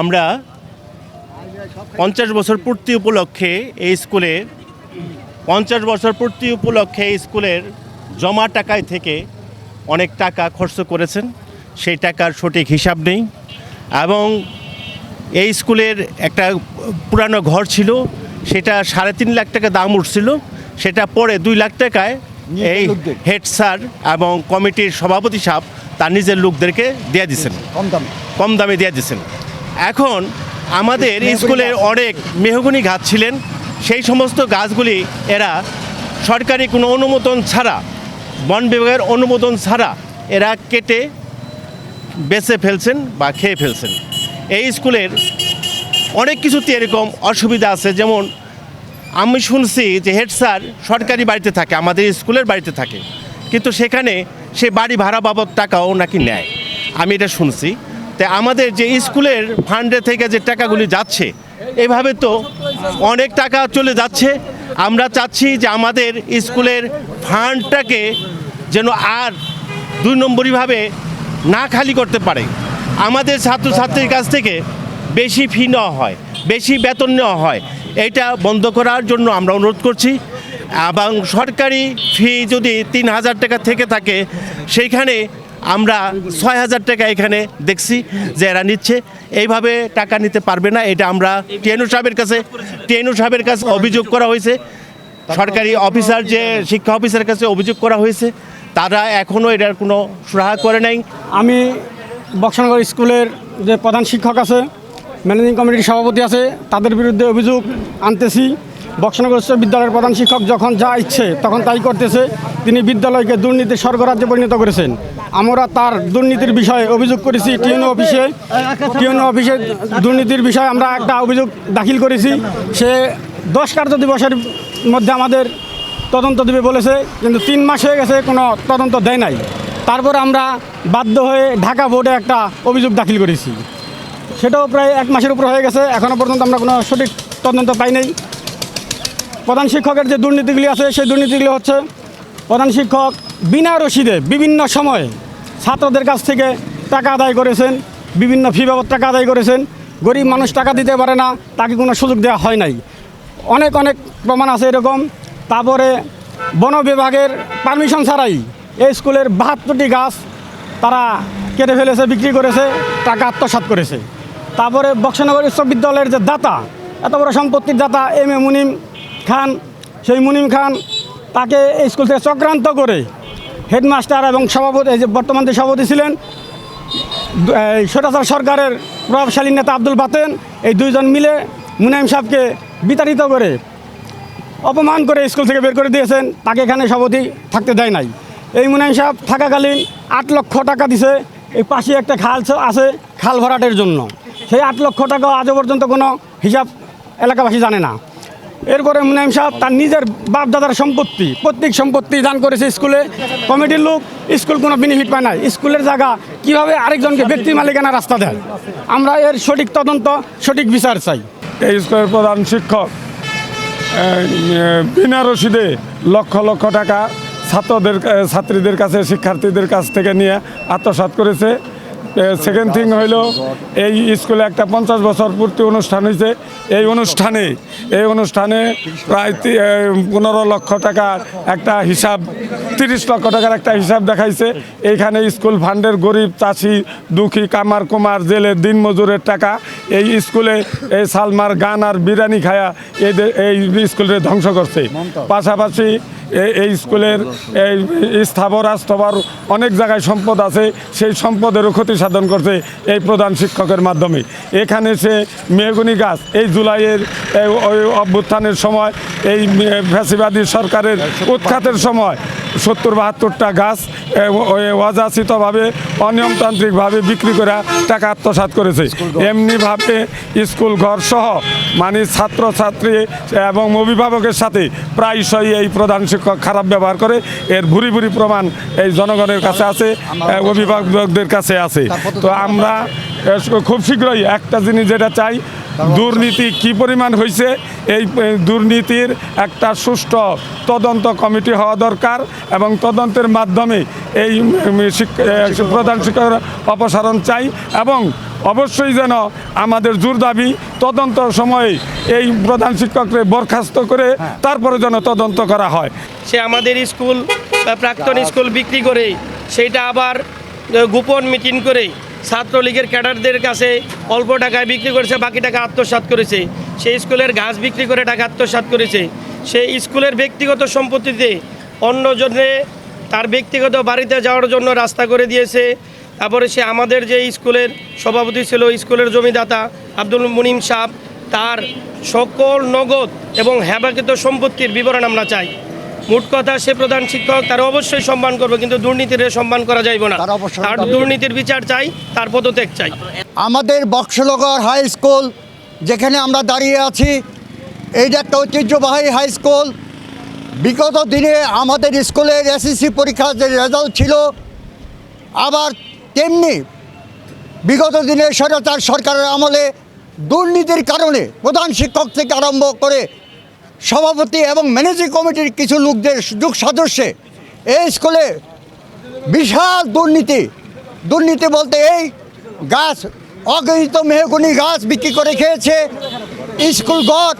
আমরা পঞ্চাশ বছর পূর্তি উপলক্ষে এই স্কুলে পঞ্চাশ বছর পূর্তি উপলক্ষে এই স্কুলের জমা টাকায় থেকে অনেক টাকা খরচ করেছেন। সেই টাকার সঠিক হিসাব নেই এবং এই স্কুলের একটা পুরানো ঘর ছিল সেটা সাড়ে তিন লাখ টাকা দাম উঠছিল সেটা পরে দুই লাখ টাকায় এই হেড স্যার এবং কমিটির সভাপতি সাহেব তার নিজের লোকদেরকে দিয়ে দিছেন কম দামে। কম দামে দিয়ে দিচ্ছেন এখন আমাদের স্কুলের অনেক মেহগুনি গাছ ছিলেন। সেই সমস্ত গাছগুলি এরা সরকারি কোনো অনুমোদন ছাড়া বন বিভাগের অনুমোদন ছাড়া এরা কেটে বেছে ফেলছেন বা খেয়ে ফেলছেন। এই স্কুলের অনেক কিছুতে এরকম অসুবিধা আছে। যেমন আমি শুনছি যে হেড স্যার সরকারি বাড়িতে থাকে আমাদের স্কুলের বাড়িতে থাকে। কিন্তু সেখানে সে বাড়ি ভাড়া বাবদ টাকাও নাকি নেয়। আমি এটা শুনছি। তা আমাদের যে স্কুলের ফান্ডে থেকে যে টাকাগুলি যাচ্ছে, এভাবে তো অনেক টাকা চলে যাচ্ছে। আমরা চাচ্ছি যে আমাদের স্কুলের ফান্ডটাকে যেন আর দুই নম্বরইভাবে না খালি করতে পারে। আমাদের ছাত্রছাত্রীর কাছ থেকে বেশি ফি নেওয়া হয়, বেশি বেতন নেওয়া হয়। এটা বন্ধ করার জন্য আমরা অনুরোধ করছি। এবং সরকারি ফি যদি তিন হাজার টাকা থেকে থাকে, সেইখানে আমরা ছয় হাজার টাকা এখানে দেখছি যে এরা নিচ্ছে। এইভাবে টাকা নিতে পারবে না, এটা আমরা টিএনও সাহেবের কাছে টিএনও সাহেবের কাছে অভিযোগ করা হয়েছে। সরকারি অফিসার যে শিক্ষা অফিসারের কাছে অভিযোগ করা হয়েছে, তারা এখনও এটার কোনো সুরাহা করে নাই। আমি বক্সনগর স্কুলের যে প্রধান শিক্ষক আছে, ম্যানেজিং কমিটির সভাপতি আছে, তাদের বিরুদ্ধে অভিযোগ আনতেছি। বক্সনগর উচ্চ বিদ্যালয়ের প্রধান শিক্ষক যখন যা ইচ্ছে তখন তাই করতেছে। তিনি বিদ্যালয়কে দুর্নীতির স্বর্গরাজ্যে পরিণত করেছেন। আমরা তার দুর্নীতির বিষয়ে অভিযোগ করেছি, টিএনও অফিসে। টিএনও অফিসে দুর্নীতির বিষয়ে আমরা একটা অভিযোগ দাখিল করেছি। সে দশ কার্য দিবসের মধ্যে আমাদের তদন্ত দেবে বলেছে, কিন্তু তিন মাস হয়ে গেছে কোনো তদন্ত দেয় নাই। তারপর আমরা বাধ্য হয়ে ঢাকা বোর্ডে একটা অভিযোগ দাখিল করেছি। সেটাও প্রায় এক মাসের উপর হয়ে গেছে এখনও পর্যন্ত আমরা কোনো সঠিক তদন্ত পাই নাই। প্রধান শিক্ষকের যে দুর্নীতিগুলি আছে, সেই দুর্নীতিগুলি হচ্ছে, প্রধান শিক্ষক বিনা রসিদে বিভিন্ন সময়ে ছাত্রদের কাছ থেকে টাকা আদায় করেছেন, বিভিন্ন ফি বাবদ টাকা আদায় করেছেন। গরিব মানুষ টাকা দিতে পারে না, তাকে কোনো সুযোগ দেওয়া হয় নাই। অনেক অনেক প্রমাণ আছে এরকম। তারপরে বন বিভাগের পারমিশন ছাড়াই এই স্কুলের বাহাত্তরটি গাছ তারা কেটে ফেলেছে, বিক্রি করেছে, টাকা আত্মসাৎ করেছে। তারপরে বক্সনগর বিশ্ববিদ্যালয়ের যে দাতা, এত বড় সম্পত্তির দাতা এম এ মুনিম খান, সেই মুনিম খান তাকে এই স্কুল থেকে চক্রান্ত করে হেডমাস্টার এবং সভাপতি যে বর্তমান যে সভাপতি ছিলেন সোটাচার সরকারের প্রভাবশালী নেতা আব্দুল বাতেন, এই দুইজন মিলে মুনাইম সাহেবকে বিতাড়িত করে, অপমান করে স্কুল থেকে বের করে দিয়েছেন। তাকে এখানে সভাপতি থাকতে দেয় নাই। এই মুনাইম সাহেব থাকাকালীন আট লক্ষ টাকা দিছে। এই পাশে একটা খাল আছে খাল ভরাটের জন্য। সেই আট লক্ষ টাকা আজও পর্যন্ত কোনো হিসাব এলাকাবাসী জানে না। এরপরে মুনাইম সাহেব তার নিজের বাপ দাদার সম্পত্তি, প্রত্যেক সম্পত্তি দান করেছে স্কুলে। কমিটির লোক স্কুল কোনো বেনিফিট পায় না স্কুলের জায়গা কীভাবে আরেকজনকে ব্যক্তি মালিকানা রাস্তা দেয়? আমরা এর সঠিক তদন্ত, সঠিক বিচার চাই। এই স্কুলের প্রধান শিক্ষক বিনা রসিদে লক্ষ লক্ষ টাকা ছাত্রদের ছাত্রীদের কাছে, শিক্ষার্থীদের কাছ থেকে নিয়ে আত্মসাৎ করেছে। সেকেন্ড থিং হইল, এই স্কুলে একটা পঞ্চাশ বছর পূর্তি অনুষ্ঠান হয়েছে এই অনুষ্ঠানে এই অনুষ্ঠানে প্রায় পনেরো লক্ষ টাকার একটা হিসাব, তিরিশ লক্ষ টাকার একটা হিসাব দেখাইছে। এইখানে স্কুল ফান্ডের গরিব, চাষি, দুঃখী, কামার কুমার জেলের দিনমজুরের টাকা। এই স্কুলে এই সালমার গান আর বিরিয়ানি খায়া এই স্কুলের ধ্বংস করছে। পাশাপাশি এই- স্কুলের এই স্থাবর, আস্তবর অনেক জায়গায় সম্পদ আছে, সেই সম্পদেরও ক্ষতি সাধন করছে এই প্রধান শিক্ষকের মাধ্যমে। এখানে সে মেহগুনি গাছ, এই জুলাইয়ের অভ্যুত্থানের সময়, এই ফ্যাসিবাদী সরকারের উৎখাতের সময় সত্তর বাহাত্তরটা গাছ অযাচিতভাবে অনিয়মতান্ত্রিকভাবে বিক্রি করে টাকা আত্মসাৎ করেছে। এমনিভাবে স্কুল ঘর সহ মানে ছাত্রছাত্রী এবং অভিভাবকের সাথে প্রায়শই এই প্রধান শিক্ষক খারাপ ব্যবহার করে। এর ভুরি ভুরি প্রমাণ এই জনগণের কাছে আছে অভিভাবকদের কাছে আছে। তো আমরা খুব শীঘ্রই একটা জিনিস যেটা চাই দুর্নীতি কি? পরিমাণ হয়েছে এই দুর্নীতির একটা সুষ্ঠু তদন্ত কমিটি হওয়া দরকার এবং তদন্তের মাধ্যমে এই প্রধান শিক্ষকের অপসারণ চাই এবং অবশ্যই যেন আমাদের জোর দাবি তদন্ত সময়ে এই প্রধান শিক্ষককে বরখাস্ত করে তারপরে যেন তদন্ত করা হয়। সে আমাদের স্কুল প্রাক্তন স্কুল বিক্রি করে সেইটা আবার গোপন মিটিং করে ছাত্রলীগের ক্যাডারদের কাছে অল্প টাকায় বিক্রি করেছে, বাকি টাকা আত্মসাৎ করেছে। সেই স্কুলের ঘাস বিক্রি করে টাকা আত্মসাৎ করেছে। সেই স্কুলের ব্যক্তিগত সম্পত্তিতে অন্যজনে তার ব্যক্তিগত বাড়িতে যাওয়ার জন্য রাস্তা করে দিয়েছে। তারপরে সে আমাদের যে স্কুলের সভাপতি ছিল, স্কুলের জমিদাতা আব্দুল মুনিম সাহ তার সকল নগদ এবং হেবাকৃত সম্পত্তির বিবরণ আমরা চাই। মোট কথা সে প্রধান শিক্ষক তার অবশ্যই সম্মান করব কিন্তু দুর্নীতির সম্মান করা যাইব না। তার দুর্নীতির বিচার চাই তার পদত্যাগ চাই। আমাদের বক্সনগর হাই স্কুল যেখানে আমরা দাঁড়িয়ে আছি এইটা একটা ঐতিহ্যবাহী হাই স্কুল। বিগত দিনে আমাদের স্কুলের এসএসসি পরীক্ষার যে রেজাল্ট ছিল আবার তেমনি বিগত দিনে স্বৈরাচার সরকারের আমলে দুর্নীতির কারণে প্রধান শিক্ষক থেকে আরম্ভ করে সভাপতি এবং ম্যানেজিং কমিটির কিছু লোকদের যুগ সদস্যে এই স্কুলে বিশাল দুর্নীতি। দুর্নীতি বলতে এই গাছ অগণিত মেহগুনি গাছ বিক্রি করে খেয়েছে। স্কুল ঘর,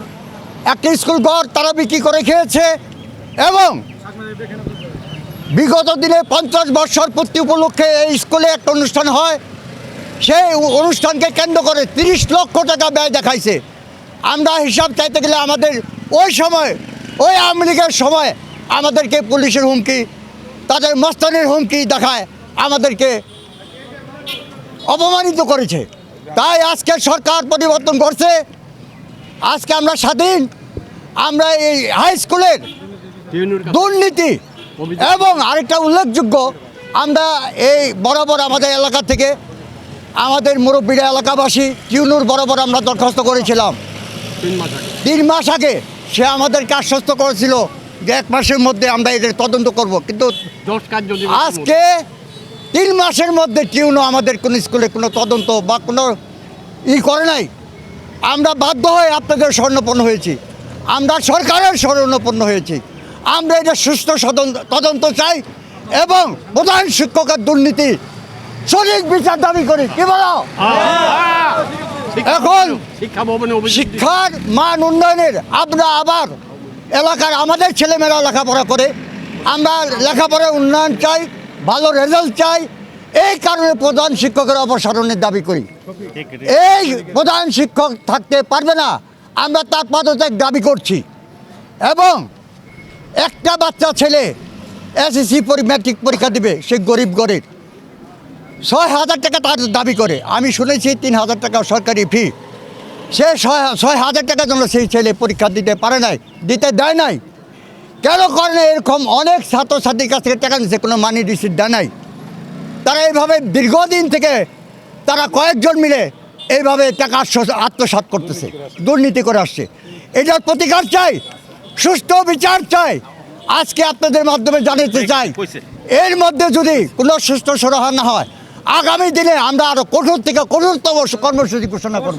একটা স্কুল ঘর তারা বিক্রি করে খেয়েছে এবং বিগত দিনে পঞ্চাশ বৎসর পূর্তি উপলক্ষে এই স্কুলে একটা অনুষ্ঠান হয়। সেই অনুষ্ঠানকে কেন্দ্র করে তিরিশ লক্ষ টাকা ব্যয় দেখাইছে। আমরা হিসাব চাইতে গেলে আমাদের সময়, ওই আওয়ামী লীগের সময় আমাদেরকে পুলিশের হুমকি, তাদের মস্তানের হুমকি দেখায়, আমাদেরকে অপমানিত করেছে। তাই আজকে সরকার পরিবর্তন করছে। আজকে আমরা স্বাধীন। আমরা এই হাই স্কুলের দুর্নীতি এবং আরেকটা উল্লেখযোগ্য, আমরা এই বরাবর আমাদের এলাকা থেকে, আমাদের মুরব্বীরা এলাকাবাসী টিউনুর বরাবর আমরা দরখাস্ত করেছিলাম। তিন মাস আগে। সে আমাদেরকে আশ্বস্ত করেছিল যে এক মাসের মধ্যে আমরা এদের তদন্ত করব। কিন্তু আজকে তিন মাসের মধ্যে টিউনো আমাদের কোনো স্কুলে কোনো তদন্ত বা কোনো ই করে নাই। আমরা বাধ্য হয়ে আপনাদের স্বর্ণপন্ন হয়েছি। আমরা সরকারের স্বর্ণপন্ন হয়েছি। আমরা এটা সুস্থ তদন্ত চাই এবং প্রধান শিক্ষকের দুর্নীতি সঠিক বিচার দাবি করি। কি বলো? এখন শিক্ষার মান উন্নয়নের আমরা আবার এলাকার আমাদের ছেলেমেয়েরা লেখাপড়া করে আমরা লেখাপড়ার উন্নয়ন চাই ভালো রেজাল্ট চাই। এই কারণে প্রধান শিক্ষকের অপসারণের দাবি করি। এই প্রধান শিক্ষক থাকতে পারবে না আমরা তার পদত্যাগ দাবি করছি। এবং একটা বাচ্চা ছেলে এসএসসি ম্যাট্রিক পরীক্ষা দিবে সে গরিব গরিব ছয় হাজার টাকা তার দাবি করে। আমি শুনেছি তিন হাজার টাকা সরকারি ফি সে ছয় ছয় হাজার টাকার জন্য সেই ছেলে পরীক্ষা দিতে পারে নাই দিতে দেয় নাই। কেন করে না এরকম অনেক ছাত্রছাত্রীর কাছ থেকে টাকা নিচ্ছে কোনো মানি রিসিট দেয় নাই। তারা এইভাবে দীর্ঘদিন থেকে তারা কয়েকজন মিলে এইভাবে টাকা আত্মস- আত্মসাৎ করতেছে দুর্নীতি করে আসছে। এটার প্রতিকার চাই সুস্থ বিচার চাই। আজকে আপনাদের মাধ্যমে জানাতে চাই এর মধ্যে যদি কোনো সুস্থ সরাহা না হয় আগামী দিনে আমরা আরও কঠোর থেকে কঠোরতম কর্মসূচি ঘোষণা করব।